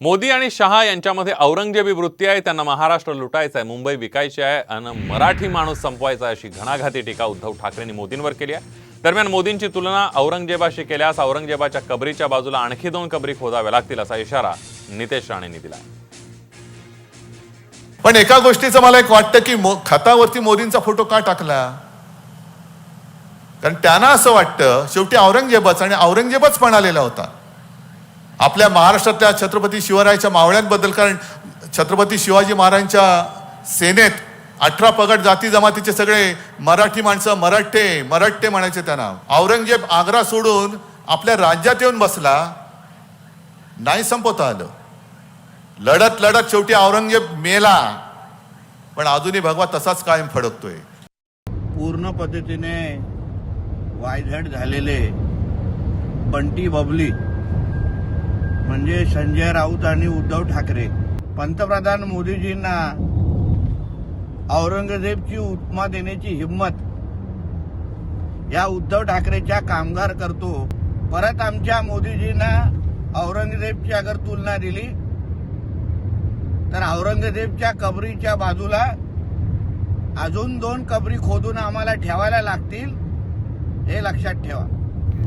मोदी आणि शहा यांच्यामध्ये औरंगजेबी वृत्ती आहे त्यांना महाराष्ट्र लुटायचं आहे मुंबई विकायची आहे आणि मराठी माणूस संपवायचा आहे अशी घणाघाती टीका उद्धव ठाकरेंनी मोदींवर केली आहे. दरम्यान मोदींची तुलना औरंगजेबाशी केल्यास औरंगजेबाच्या कबरीच्या बाजूला आणखी दोन कबरी खोदाव्या लागतील असा इशारा नितेश राणेंनी दिला पण एका गोष्टीचं मला एक वाटतं की खतावरती मोदींचा फोटो का टाकला? कारण त्यांना असं वाटतं शेवटी औरंगजेबाचा आणि औरंगजेबच आलेला होता. आपल्या महाराष्ट्रातल्या छत्रपती शिवरायाच्या मावळ्यांबद्दल कारण छत्रपती शिवाजी महाराजांच्या सेनेत अठरा पगड जाती जमातीचे सगळे मराठी माणसं मराठे मराठे म्हणायचे त्यांना. औरंगजेब आग्रा सोडून आपल्या राज्यात येऊन बसला नाही संपवता आलं. लढत लढत शेवटी औरंगजेब मेला. पण अजूनही भगवा तसाच कायम फडकतोय. पूर्ण पद्धतीने वायझट झालेले बंटी बबली म्हणजे संजय राऊत आणि उद्धव ठाकरे. पंतप्रधान मोदीजींना औरंगजेबची उपमा देण्याची हिंमत. या उद्धव ठाकरेच्या कामगार करतो. परत आमच्या मोदीजींना औरंगजेबची अगर तुलना दिली तर औरंगजेबच्या कबरीच्या बाजूला अजून दोन कबरी खोदून आम्हाला ठेवायला लागतील हे लक्षात ठेवा.